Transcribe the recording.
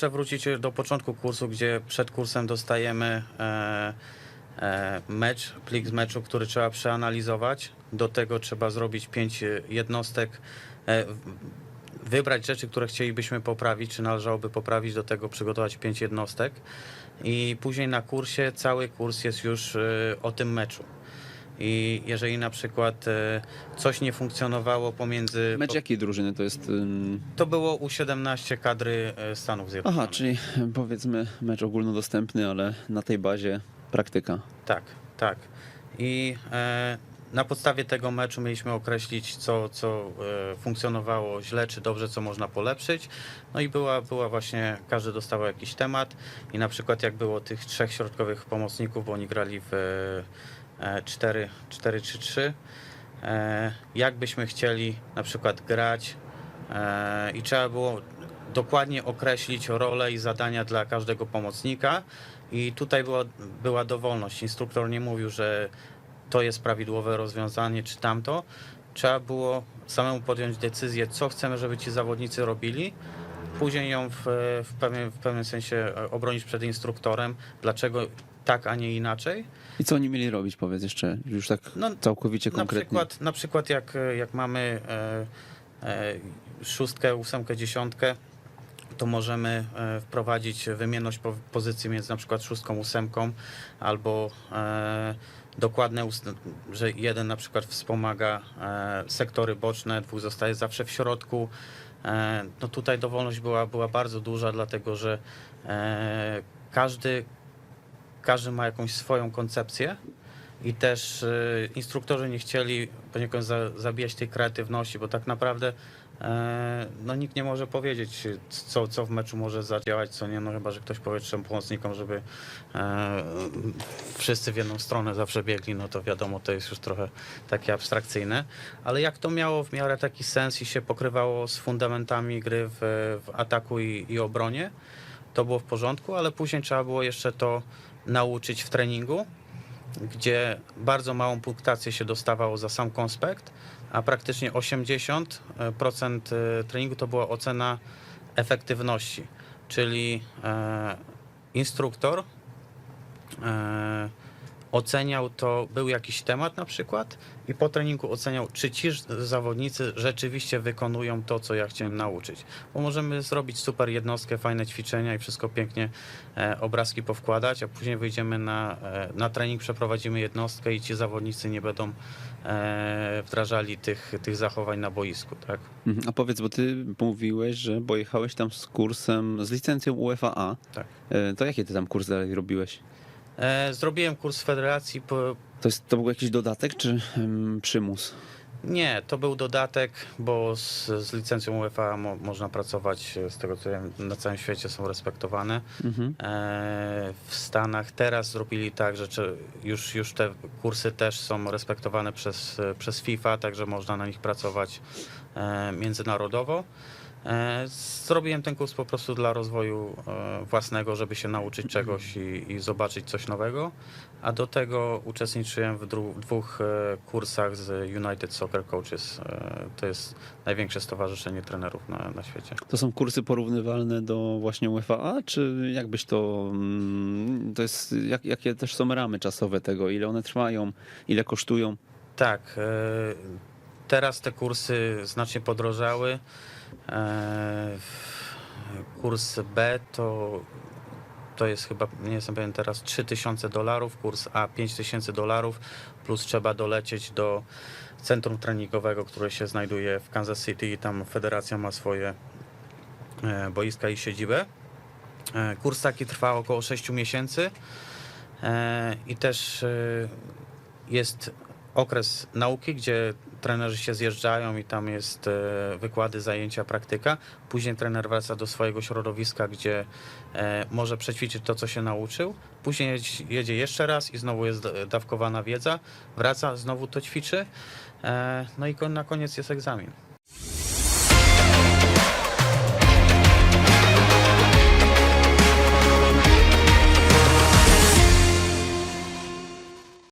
przewrócić do początku kursu, gdzie przed kursem dostajemy e, e, mecz, plik z meczu, który trzeba przeanalizować. Do tego trzeba zrobić pięć e, jednostek, wybrać rzeczy, które chcielibyśmy poprawić, czy należałoby poprawić, do tego przygotować pięć jednostek. I później na kursie, cały kurs jest już o tym meczu. I jeżeli na przykład e, coś nie funkcjonowało pomiędzy. Mecz jakiej drużyny to jest? To było U17 kadry e, Stanów Zjednoczonych. Aha, czyli powiedzmy mecz ogólnodostępny, ale na tej bazie praktyka. Tak, tak. I e, na podstawie tego meczu mieliśmy określić, co, co e, funkcjonowało źle czy dobrze, co można polepszyć. No i była, była właśnie, każdy dostawał jakiś temat i na przykład jak było tych trzech środkowych pomocników, bo oni grali w e, 4 4-3-3, e, jak byśmy chcieli na przykład grać e, i trzeba było dokładnie określić rolę i zadania dla każdego pomocnika i tutaj była, była dowolność. Instruktor nie mówił, że to jest prawidłowe rozwiązanie czy tamto. Trzeba było samemu podjąć decyzję, co chcemy, żeby ci zawodnicy robili. Później ją w, w, pewnym, w pewnym sensie e, obronić przed instruktorem, dlaczego tak, a nie inaczej. I co oni mieli robić, powiedz jeszcze, już tak No, całkowicie Na konkretnie. przykład, na przykład jak, jak mamy e, e, szóstkę, ósemkę, dziesiątkę, to możemy e, wprowadzić wymienność po- pozycji między na przykład szóstką, ósemką, albo dokładne, że jeden na przykład wspomaga sektory boczne, dwóch zostaje zawsze w środku. No tutaj dowolność była, była bardzo duża, dlatego że każdy, każdy ma jakąś swoją koncepcję. I też e, instruktorzy nie chcieli poniekąd za, zabijać tej kreatywności, bo tak naprawdę e, no, nikt nie może powiedzieć, co, co w meczu może zadziałać, co nie, no chyba, że ktoś powie trzem pomocnikom, żeby e, wszyscy w jedną stronę zawsze biegli, no to wiadomo, to jest już trochę takie abstrakcyjne, ale jak to miało w miarę taki sens i się pokrywało z fundamentami gry w, w ataku i, i obronie, to było w porządku, ale później trzeba było jeszcze to nauczyć w treningu, gdzie bardzo małą punktację się dostawało za sam konspekt, a praktycznie 80% treningu to była ocena efektywności, czyli e, instruktor e, oceniał to, był jakiś temat na przykład i po treningu oceniał, czy ci zawodnicy rzeczywiście wykonują to, co ja chciałem nauczyć. Bo możemy zrobić super jednostkę, fajne ćwiczenia i wszystko pięknie e, obrazki powkładać, a później wyjdziemy na, e, na trening, przeprowadzimy jednostkę i ci zawodnicy nie będą e, wdrażali tych, tych zachowań na boisku, tak? Mhm. A powiedz, bo ty mówiłeś, że pojechałeś tam z kursem, z licencją UFAA. Tak. To jaki ty tam kurs dalej robiłeś? E, zrobiłem kurs w federacji, po, To, jest, to był jakiś dodatek czy ym, przymus? Nie, to był dodatek, bo z, z licencją UEFA mo, można pracować, e, z tego co wiem, na całym świecie są respektowane. Mhm. E, w Stanach teraz zrobili tak, że czy, już, już te kursy też są respektowane przez, e, przez FIFA, także można na nich pracować e, międzynarodowo. E, Zrobiłem ten kurs po prostu dla rozwoju e, własnego, żeby się nauczyć czegoś i, i zobaczyć coś nowego. A do tego uczestniczyłem w dwóch e, kursach z United Soccer Coaches. To jest największe stowarzyszenie trenerów na, na świecie. To są kursy porównywalne do właśnie UFAA, czy jakbyś to, mm, to jest, jak, jakie też są ramy czasowe tego, ile one trwają, ile kosztują? Tak. Teraz te kursy znacznie podrożały. E, Kurs B to, to jest chyba, nie jestem pewien teraz, 3000 dolarów, kurs A 5000 dolarów, plus trzeba dolecieć do centrum treningowego, które się znajduje w Kansas City i tam federacja ma swoje e, boiska i siedzibę. E, Kurs taki trwa około 6 miesięcy i też jest okres nauki, gdzie trenerzy się zjeżdżają i tam jest e, wykłady, zajęcia, praktyka. Później trener wraca do swojego środowiska, gdzie e, może przećwiczyć to, co się nauczył. Później jedzie- jeszcze raz i znowu jest da- dawkowana wiedza. Wraca, znowu to ćwiczy. E, No i na koniec jest egzamin.